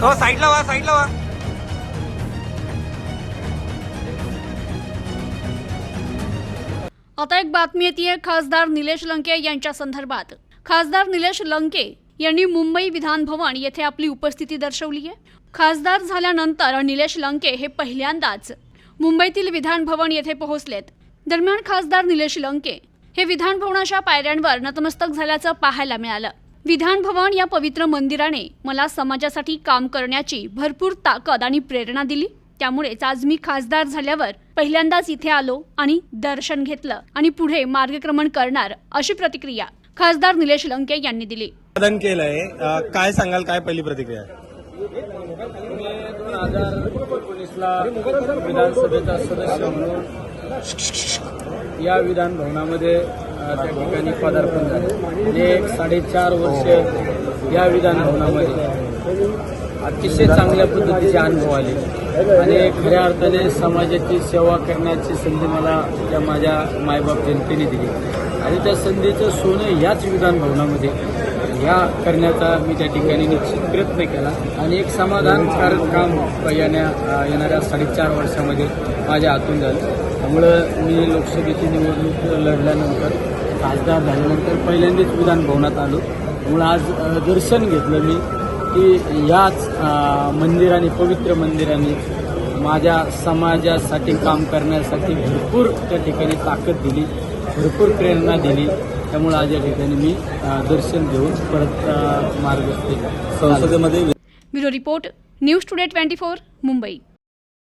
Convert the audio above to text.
हो, साईडला वा साईडला वा. आता एक बातमी येते खासदार निलेश लंके यांच्या संदर्भात. खासदार निलेश लंके यांनी मुंबई विधान भवन येथे आपली उपस्थिती दर्शवली आहे. खासदार झाल्यानंतर निलेश लंके हे पहिल्यांदाच मुंबईतील विधान भवन येथे पोहोचलेत. दरम्यान खासदार निलेश लंके हे विधान भवनाच्या पायऱ्यांवर नतमस्तक झाल्याचं पाहायला मिळालं. विधान भवन या पवित्र मंदिराने मला समाजासाठी काम करण्याची भरपूर ताकद आणि प्रेरणा दिली. त्यामुळेच आज मी खासदार झाल्यावर पहिल्यांदाच इथे आलो आणि दर्शन घेतलं आणि पुढे मार्गक्रमण करणार अशी प्रतिक्रिया खासदार निलेश लंके यांनी दिली. साधन केलंय. काय सांगाल? काय पहिली प्रतिक्रिया? आहे दोन हजार एकोणीसला विधानसभेचा सदस्य म्हणून या विधान भवनामध्ये त्या ठिकाणी पदार्पण झाले. म्हणजे आणि एक साडेचार वर्ष या विधान भवनामध्ये अतिशय चांगल्या पद्धतीचे अनुभव आले. आणि खऱ्या अर्थाने समाजाची सेवा करण्याची संधी मला त्या माझ्या मायबाप जनतेने दिली. आणि त्या संधीचं सोनं याच विधान भवनामध्ये या करण्याचा मी त्या ठिकाणी निश्चित प्रयत्न केला. आणि एक समाधानकारक काम येण्या येणाऱ्या साडेचार वर्षामध्ये माझ्या हातून झालं. त्यामुळं मी लोकसभेची निवडणूक लढल्यानंतर खासदार झाल्यानंतर पहिल्यांदाच विधान भवनात आलो. त्यामुळं आज दर्शन घेतलं मी की याच अ, मंदिराने पवित्र मंदिराने माझ्या समाजासाठी काम करण्यासाठी भरपूर त्या ठिकाणी ताकद दिली भरपूर प्रेरणा दिली. त्यामुळे आज या ठिकाणी मी दर्शन घेऊन परत अ, मार्गस्थ संसदेमध्ये bureau report news today twenty four Mumbai.